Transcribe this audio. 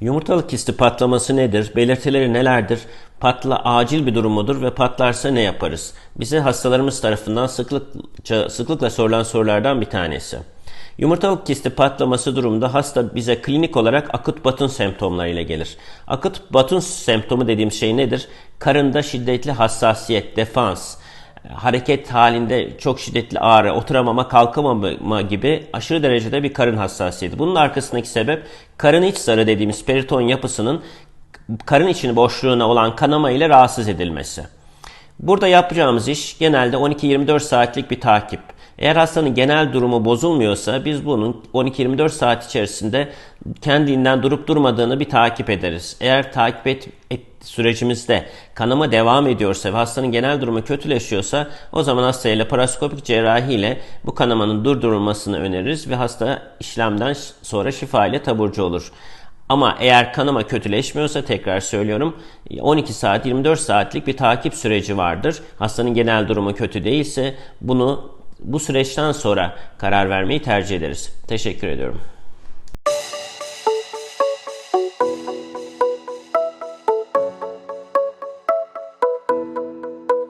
Yumurtalık kisti patlaması nedir? Belirtileri nelerdir? Patla acil bir durum mudur ve patlarsa ne yaparız? Bize hastalarımız tarafından sıklıkça, sıklıkla sorulan sorulardan bir tanesi. Yumurtalık kisti patlaması durumunda hasta bize klinik olarak akut batın semptomlarıyla gelir. Akut batın semptomu dediğim şey nedir? Karında şiddetli hassasiyet, defans, hareket halinde çok şiddetli ağrı, oturamama, kalkamama gibi aşırı derecede bir karın hassasiyeti. Bunun arkasındaki sebep karın iç zarı dediğimiz periton yapısının karın içini boşluğuna olan kanama ile rahatsız edilmesi. Burada yapacağımız iş genelde 12-24 saatlik bir takip. Eğer hastanın genel durumu bozulmuyorsa biz bunun 12-24 saat içerisinde kendinden durup durmadığını bir takip ederiz. Eğer takip et, et sürecimizde kanama devam ediyorsa ve hastanın genel durumu kötüleşiyorsa o zaman hastaya laparoskopik cerrahi ile bu kanamanın durdurulmasını öneririz ve hasta işlemden sonra şifa ile taburcu olur. Ama eğer kanama kötüleşmiyorsa tekrar söylüyorum 12 saat 24 saatlik bir takip süreci vardır. Hastanın genel durumu kötü değilse bunu bu süreçten sonra karar vermeyi tercih ederiz. Teşekkür ediyorum.